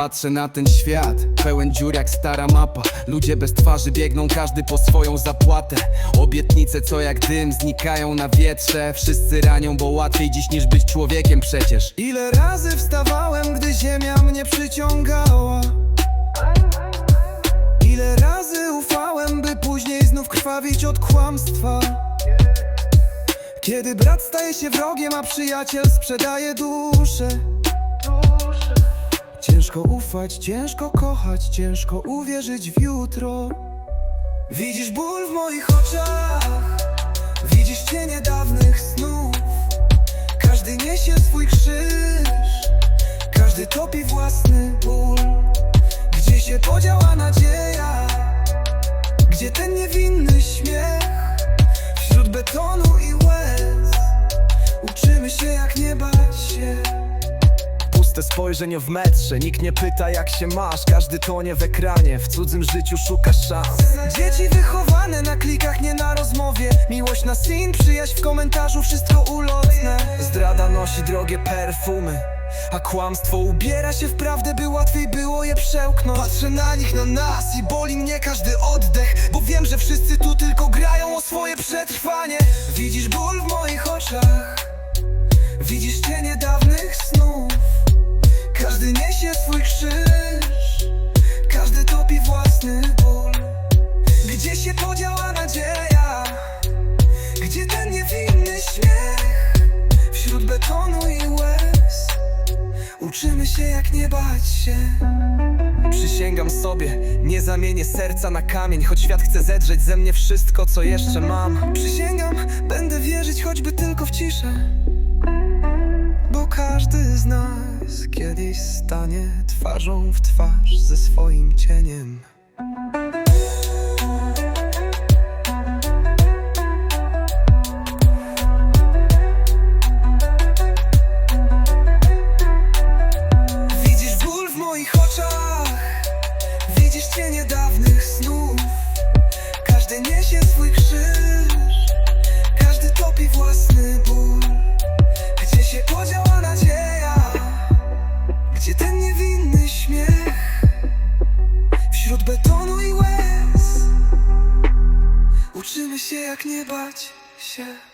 patrzę na ten świat Pełen dziur jak stara mapa. Ludzie bez twarzy biegną każdy po swoją zapłatę. Obietnice co jak dym znikają na wietrze. Wszyscy ranią, bo łatwiej dziś niż być człowiekiem przecież. Ile razy wstawałem, gdy ziemia mnie przyciągała. Ile razy ufałem, by później znów krwawić od kłamstwa. Kiedy brat staje się wrogiem, a przyjaciel sprzedaje duszę Ciężko ufać, ciężko kochać, ciężko uwierzyć w jutro. Widzisz ból w moich oczach Widzisz cienie dawnych snów. Każdy niesie swój krzyż Każdy topi własny ból. Gdzie się podziała nadzieja? Gdzie ten niewinny śmiech? Wśród betonu i łez. Uczymy się jak nie bać się Puste spojrzenie w metrze Nikt nie pyta jak się masz. Każdy tonie w ekranie W cudzym życiu szukasz szans. Dzieci wychowane na klikach, nie na rozmowie. Miłość na sin, przyjaźń w komentarzu Wszystko ulotne. Zdrada nosi drogie perfumy a kłamstwo ubiera się w prawdę, by łatwiej było je przełknąć. Patrzę na nich, na nas i boli mnie każdy oddech Bo wiem, że wszyscy tu tylko grają o swoje przetrwanie. Widzisz ból w moich oczach Widzisz cienie dawnych snów Każdy niesie swój krzyż Każdy topi własny ból. Gdzie się podziała nadzieja? Gdzie ten niewinny śmiech? Wśród betonu i łez. Uczymy się jak nie bać się. Przysięgam sobie, nie zamienię serca na kamień Choć świat chce zedrzeć ze mnie wszystko, co jeszcze mam. Przysięgam, będę wierzyć choćby tylko w ciszę Bo każdy z nas kiedyś stanie twarzą w twarz ze swoim cieniem. Widzisz ból w moich oczach Widzisz cienie dawnych snów. Każdy niesie swój Wśród betonu i łez. Uczymy się jak nie bać się